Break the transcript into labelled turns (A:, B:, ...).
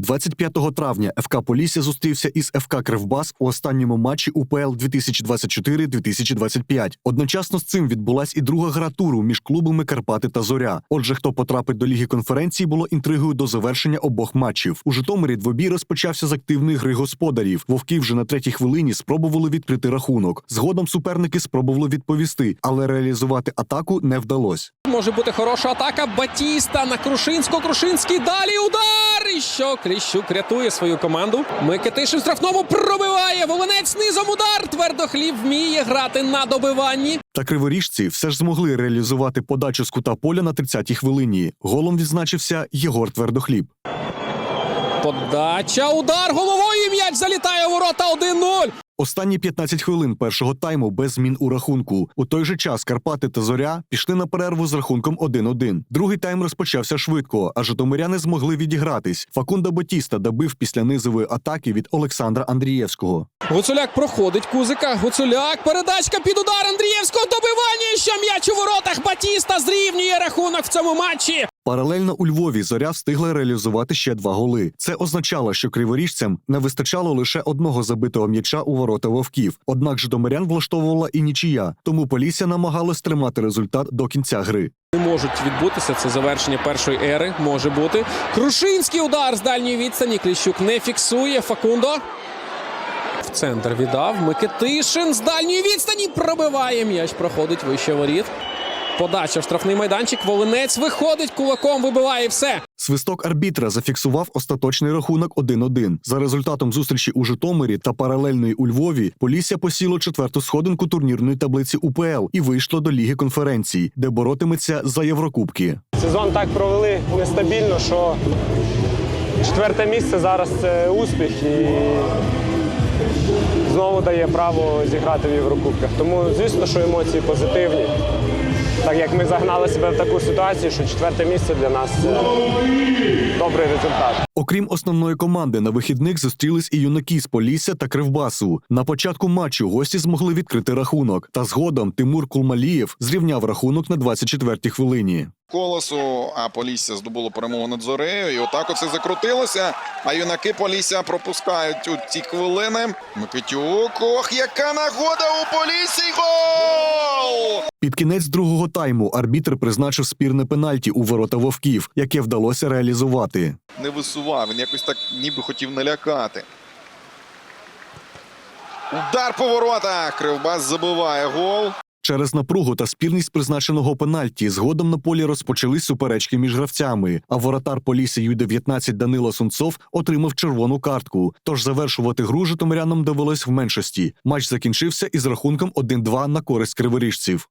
A: 25 травня ФК Полісся зустрівся із ФК Кривбас у останньому матчі УПЛ 2024-2025. Одночасно з цим відбулась і друга гра туру між клубами Карпати та Зоря. Отже, хто потрапить до ліги конференції, було інтригою до завершення обох матчів. У Житомирі двобій розпочався з активної гри господарів. Вовки вже на третій хвилині спробували відкрити рахунок. Згодом суперники спробували відповісти, але реалізувати атаку не вдалося.
B: Може бути хороша атака. Батіста на Крушинського. Крушинський далі удар. І що Кліщук рятує свою команду. Микитишин штрафному пробиває. Волинець низом удар. Твердохліб вміє грати на добиванні.
A: Та криворіжці все ж змогли реалізувати подачу з кута поля на 30-й хвилині. Голом відзначився Єгор Твердохліб.
B: Подача. Удар головою. М'яч залітає у ворота 1-0.
A: Останні 15 хвилин першого тайму без змін у рахунку. У той же час Карпати та Зоря пішли на перерву з рахунком 1-1. Другий тайм розпочався швидко, а житомиряни змогли відігратись. Факунда Батіста добив після низової атаки від Олександра Андрієвського.
B: Гуцуляк проходить Кузика. Гуцуляк. Передачка під удар Андрієвського. Добивання. Що м'яч у воротах. Батіста зрівнює рахунок в цьому матчі.
A: Паралельно у Львові зоря встигла реалізувати ще два голи. Це означало, що криворіжцям не вистачало лише одного забитого м'яча у ворота вовків. Однак житомирян влаштовувала і нічия, тому Полісся намагалась тримати результат до кінця гри.
B: Не можуть відбутися. Це завершення першої ери. Може бути. Крушинський удар з дальньої відстані. Кліщук не фіксує. Факундо. В центр віддав. Микитишин з дальньої відстані пробиває. М'яч проходить вище воріт. Подача в штрафний майданчик. Волинець виходить кулаком, вибиває і все.
A: Свисток арбітра зафіксував остаточний рахунок 1-1. За результатом зустрічі у Житомирі та паралельної у Львові Полісся посіло четверту сходинку турнірної таблиці УПЛ і вийшло до ліги конференцій, де боротиметься за Єврокубки.
C: Сезон так провели нестабільно, що четверте місце зараз це успіх і знову дає право зіграти в Єврокубках. Тому, звісно, що емоції позитивні. Так як ми загнали себе в таку ситуацію, що четверте місце для нас це добрий результат.
A: Окрім основної команди, на вихідних зустрілись і юнаки з Полісся та Кривбасу. На початку матчу гості змогли відкрити рахунок. Та згодом Тимур Кулмалієв зрівняв рахунок на 24-й хвилині.
D: Колосу, а Полісся здобуло перемогу над Зорею. І отак оце закрутилося. А юнаки Полісся пропускають у ці хвилини. Микитюк. Ох, яка нагода у Поліссі! Гол!
A: Під кінець другого тайму арбітр призначив спірне пенальті у ворота вовків, яке вдалося реалізувати.
D: Не висував, він якось так ніби хотів налякати. Удар по воротах. Кривбас забиває гол.
A: Через напругу та спірність призначеного пенальті згодом на полі розпочались суперечки між гравцями. А воротар полісі Ю-19 Данило Сунцов отримав червону картку. Тож завершувати гру житомирянам довелось в меншості. Матч закінчився із рахунком 1-2 на користь криворіжців.